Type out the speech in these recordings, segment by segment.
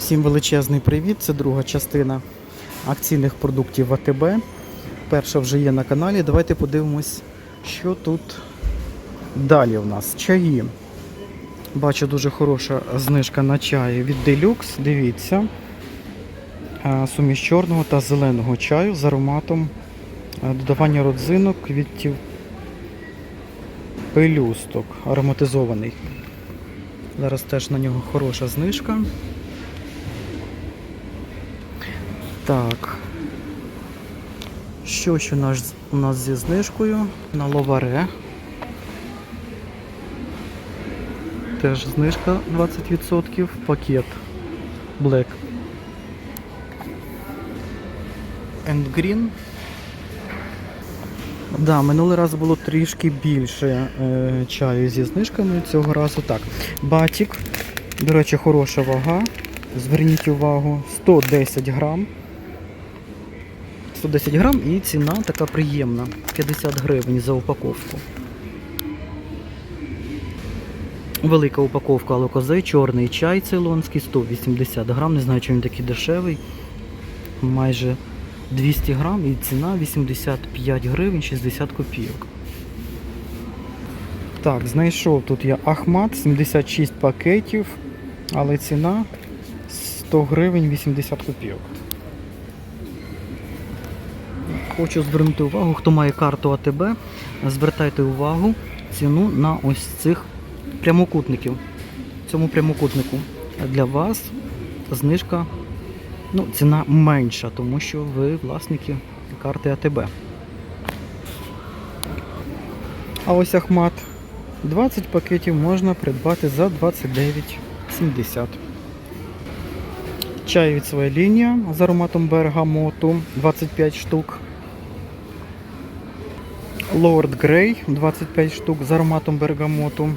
Всім величезний привіт! Це друга частина акційних продуктів АТБ. Перша вже є на каналі. Давайте подивимось, що тут далі у нас. Чаї. Бачу дуже хороша знижка на чаї від Deluxe. Дивіться. Суміш чорного та зеленого чаю з ароматом додавання родзинок, квітів пелюсток ароматизований. Зараз теж на нього хороша знижка. Так. Що ще у нас, у нас зі знижкою? На ловаре. Теж знижка 20%. Пакет Black and Green. Да, минулий раз було трішки більше е, чаю зі знижками. Цього разу так. Батік. До речі, хороша вага. Зверніть увагу, 110 грам. 110 грам і ціна така приємна. 50 гривень за упаковку. Велика упаковка алокозе, чорний чай цейлонський, 180 грам. Не знаю, чому він такий дешевий. Майже 200 грам і ціна 85 гривень 60 копійок. Так, знайшов тут я Ахмат, 76 пакетів, але ціна 100 гривень 80 копійок. Хочу звернути увагу, хто має карту АТБ, звертайте увагу ціну на ось цих прямокутників. Цьому прямокутнику для вас знижка, ну, ціна менша, тому що ви власники карти АТБ. А ось Ахмат 20 пакетів можна придбати за 29,70. Чай від своя лінія з ароматом бергамоту 25 штук. Лорд Грей 25 штук з ароматом бергамоту.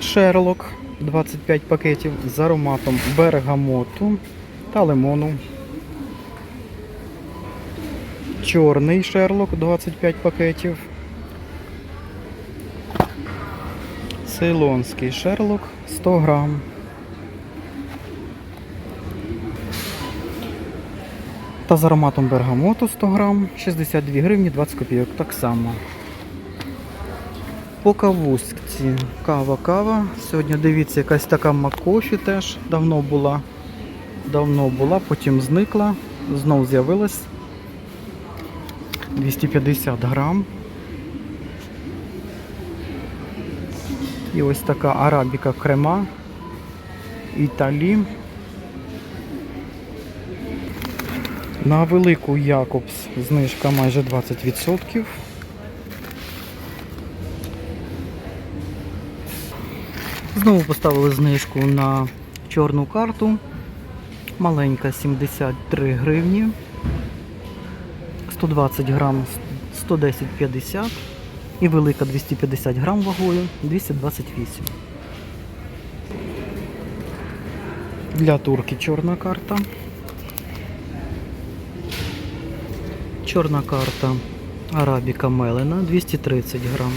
Шерлок 25 пакетів з ароматом бергамоту та лимону. Чорний шерлок 25 пакетів. Цейлонський шерлок 100 грам. Та з ароматом бергамоту 100 грам, 62 гривні 20 копійок. Так само. По кавуськці. Кава, кава. Сьогодні дивіться, якась така макофі теж давно була. Давно була, потім зникла, знов з'явилась. 250 грам. І ось така арабіка крема. Італі. На велику Якобс знижка майже 20%. Знову поставили знижку на чорну карту. Маленька 73 гривні. 120 грам 110,50 і велика 250 грам вагою 228. Для турки чорна карта. Чорна карта Арабіка Мелена 230 грам.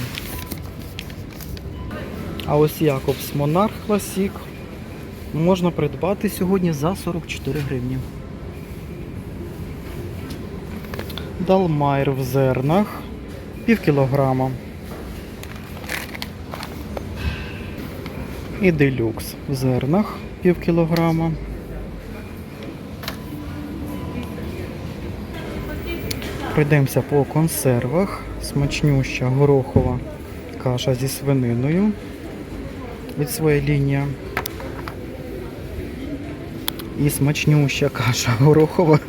А ось Якобс Монарх Класік можна придбати сьогодні за 44 гривні. Далмайр в зернах пів кілограма. І делюкс в зернах пів кілограма. Пройдемося по консервах. Смачнюща горохова каша зі свининою від своєї лінії. І смачнюща каша горохова.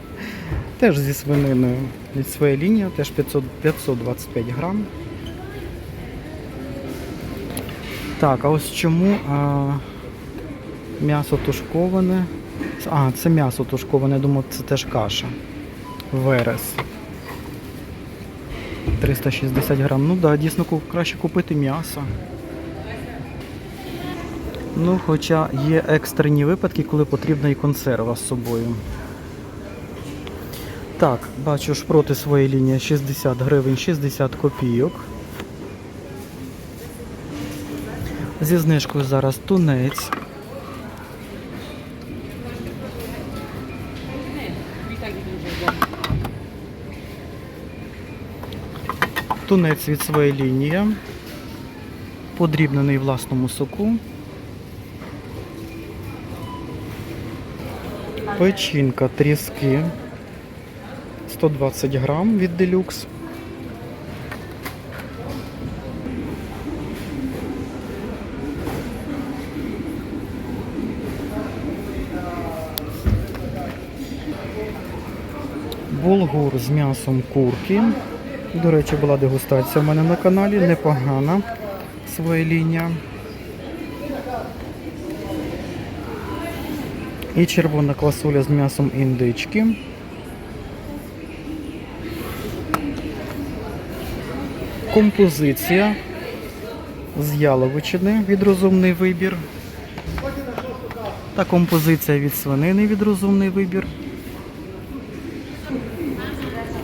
Теж зі свининою від своєї лінії, теж 500, 525 грам. Так, а ось чому а, м'ясо тушковане. А, це м'ясо тушковане, я думав, це теж каша. Верес. 360 грам. Ну да, дійсно краще купити м'ясо. Ну, хоча є екстрені випадки, коли потрібна і консерва з собою. Так, бачу шпроти своєї лінії 60 гривень, 60 копійок. Зі знижкою зараз тунець. Тунець від своєї лінії. Подрібнений власному соку. Печінка тріски 120 грам від делюкс. Булгур з м'ясом курки. До речі, була дегустація в мене на каналі, непогана своя лінія. І червона квасоля з м'ясом індички. Композиція з яловичини від розумний вибір. Та композиція від свинини від розумний вибір.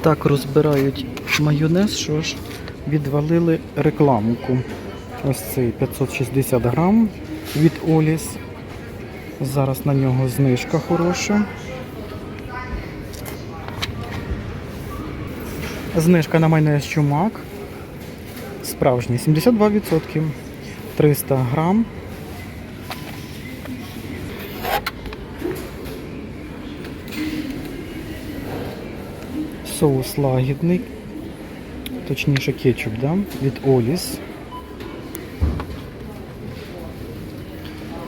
Так розбирають майонез, що ж відвалили рекламку. Ось цей 560 грам від Оліс. Зараз на нього знижка хороша. Знижка на майонез чумак. Справжній 72%. 300 грам. Соус лагідний, точніше кетчуп, да? від Оліс.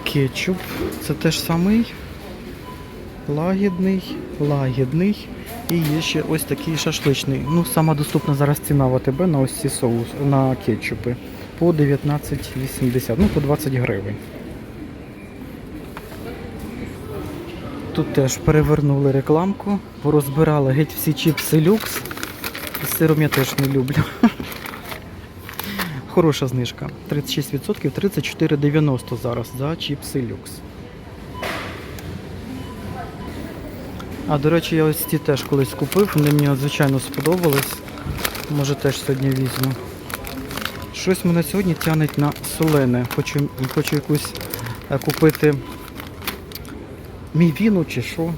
Кетчуп. Це теж самий лагідний, лагідний. І є ще ось такий шашличний. Ну, сама доступна зараз ціна в АТБ на ось ці соус, на кетчупи. По 19,80, ну по 20 гривень. Тут теж перевернули рекламку, порозбирали геть всі чіпси люкс. Сиром я теж не люблю. Хороша знижка. 36%, 34,90 зараз за чіпси люкс. А до речі, я ось ці теж колись купив, вони мені надзвичайно сподобались. Може теж сьогодні візьму. Щось мене сьогодні тянуть на солене. Хочу, хочу якусь е, купити мівіну чи що.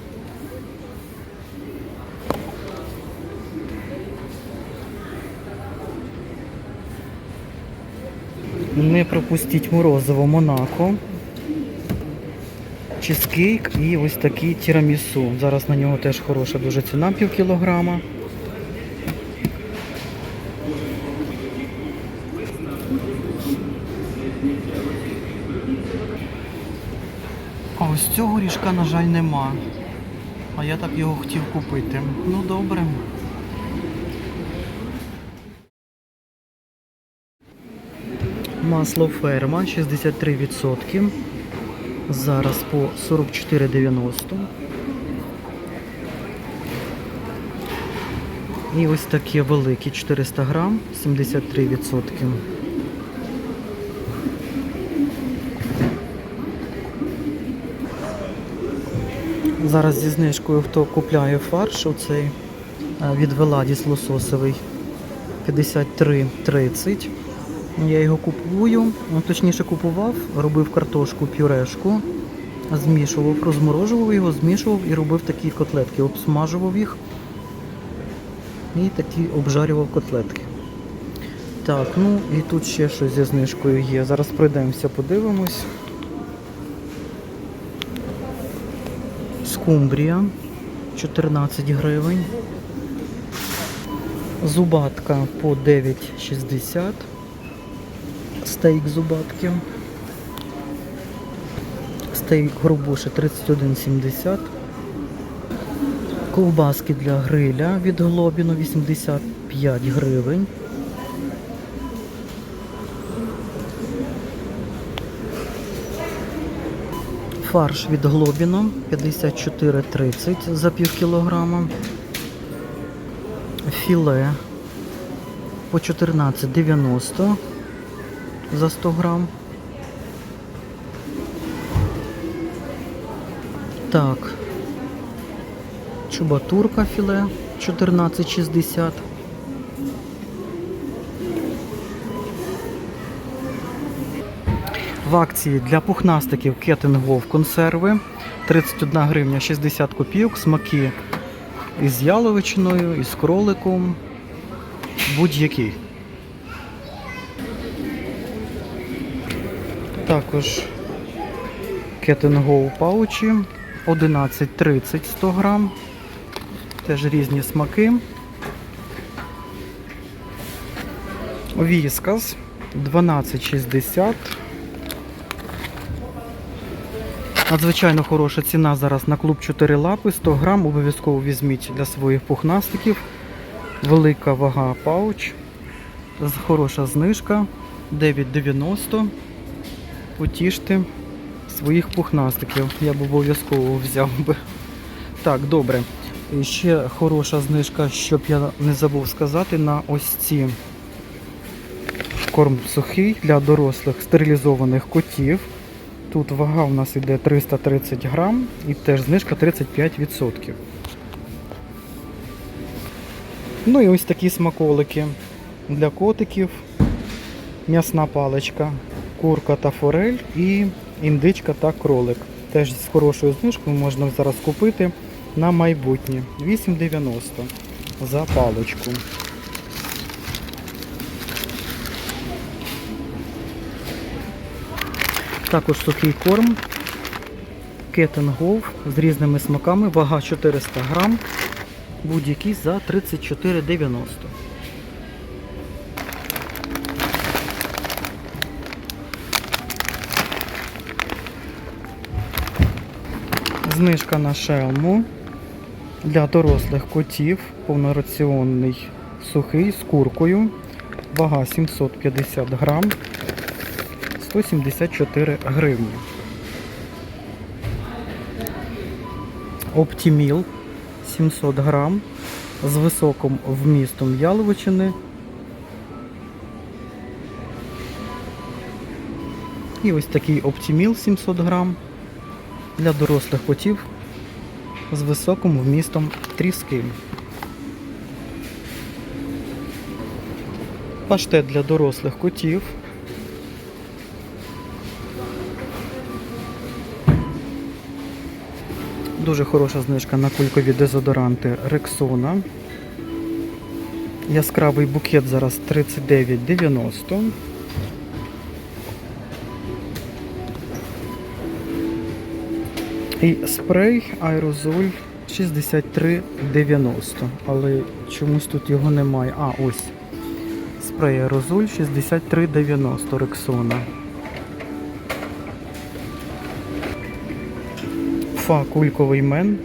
Не пропустіть морозиво Монако. Чизкейк і ось такий тірамісу. Зараз на нього теж хороша дуже ціна, пів кілограма. А ось цього ріжка, на жаль, нема. А я так його хотів купити. Ну добре. Масло ферма 63%. Зараз по 44,90. І ось такі великі 400 грам, 73%. Зараз зі знижкою, хто купляє фарш, оцей е, від Веладіс лососовий 53,30. Я його купую, ну, точніше купував, робив картошку пюрешку, змішував, розморожував його, змішував і робив такі котлетки, обсмажував їх і такі обжарював котлетки. Так, ну і тут ще щось зі знижкою є. Зараз пройдемося, подивимось. Скумбрія 14 гривень. Зубатка по 9,60. Стейк зубатки. Стейк грубуше 31,70. Ковбаски для гриля від Глобіну 85 гривень. Фарш від Глобіно 54,30 за пів кілограма. Філе по 14,90 за 100 грам. Так. Чубатурка філе 14,60. В акції для пухнастиків кетингов консерви 31 гривня 60 копійок, смаки із яловичиною, із кроликом. Будь-який. Також кетингоу паучі 11,30 100 грам. Теж різні смаки. Віскас 12,60 Надзвичайно хороша ціна зараз на клуб 4 лапи. 100 грам обов'язково візьміть для своїх пухнастиків. Велика вага пауч. Хороша знижка 9,90. Потіште своїх пухнастиків. Я б обов'язково взяв би. Так, добре. І ще хороша знижка, щоб я не забув сказати, на ось ці корм сухий для дорослих стерилізованих котів. Тут вага у нас іде 330 грам і теж знижка 35%. Ну і ось такі смаколики для котиків, м'ясна паличка, курка та форель і індичка та кролик. Теж з хорошою знижкою можна зараз купити на майбутнє. 8,90 за паличку. Також сухий корм Go з різними смаками, вага 400 грам, будь-який за 34,90. Знижка на шелму для дорослих котів, повнораціонний сухий з куркою, вага 750 грам, 174 гривні. Оптіміл 700 грам з високим вмістом яловичини. І ось такий оптіміл 700 грам для дорослих котів з високим вмістом тріски. Паштет для дорослих котів. Дуже хороша знижка на кулькові дезодоранти Рексона. Яскравий букет зараз 39,90. І спрей аерозоль 63,90. Але чомусь тут його немає. А, ось. Спрей аерозоль 63,90 Рексона. Фа кульковий мен.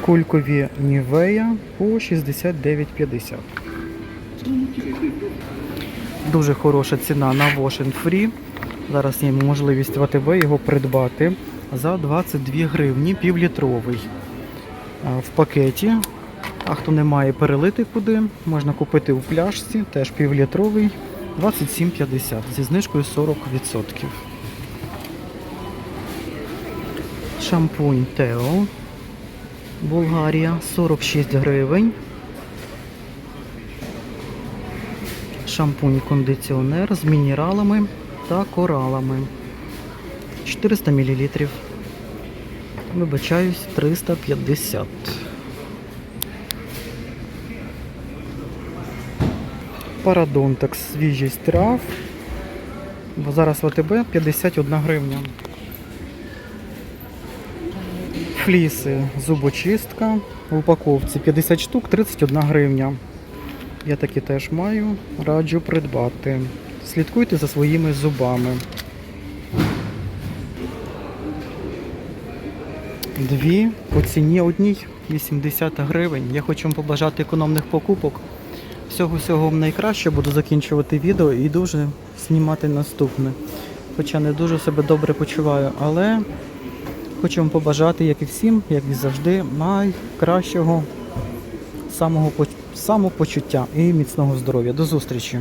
Кулькові Нівея по 69,50. Дуже хороша ціна на Wash Free. Зараз є можливість в АТБ його придбати за 22 гривні півлітровий. В пакеті. А хто не має перелити куди, можна купити у пляшці, теж півлітровий 27,50 зі знижкою 40%. Шампунь Тео. Болгарія 46 гривень. Шампунь кондиціонер з мінералами та коралами. 400 мл. Вибачаюсь, 350. Парадонтекс свіжість трав. Зараз в АТБ 51 гривня. Фліси зубочистка. В упаковці 50 штук 31 гривня. Я такі теж маю. Раджу придбати. Слідкуйте за своїми зубами. Дві по ціні одній 80 гривень. Я хочу вам побажати економних покупок. Всього всього вам найкраще, буду закінчувати відео і дуже знімати наступне. Хоча не дуже себе добре почуваю, але хочу вам побажати, як і всім, як і завжди, найкращого самого, самопочуття і міцного здоров'я. До зустрічі!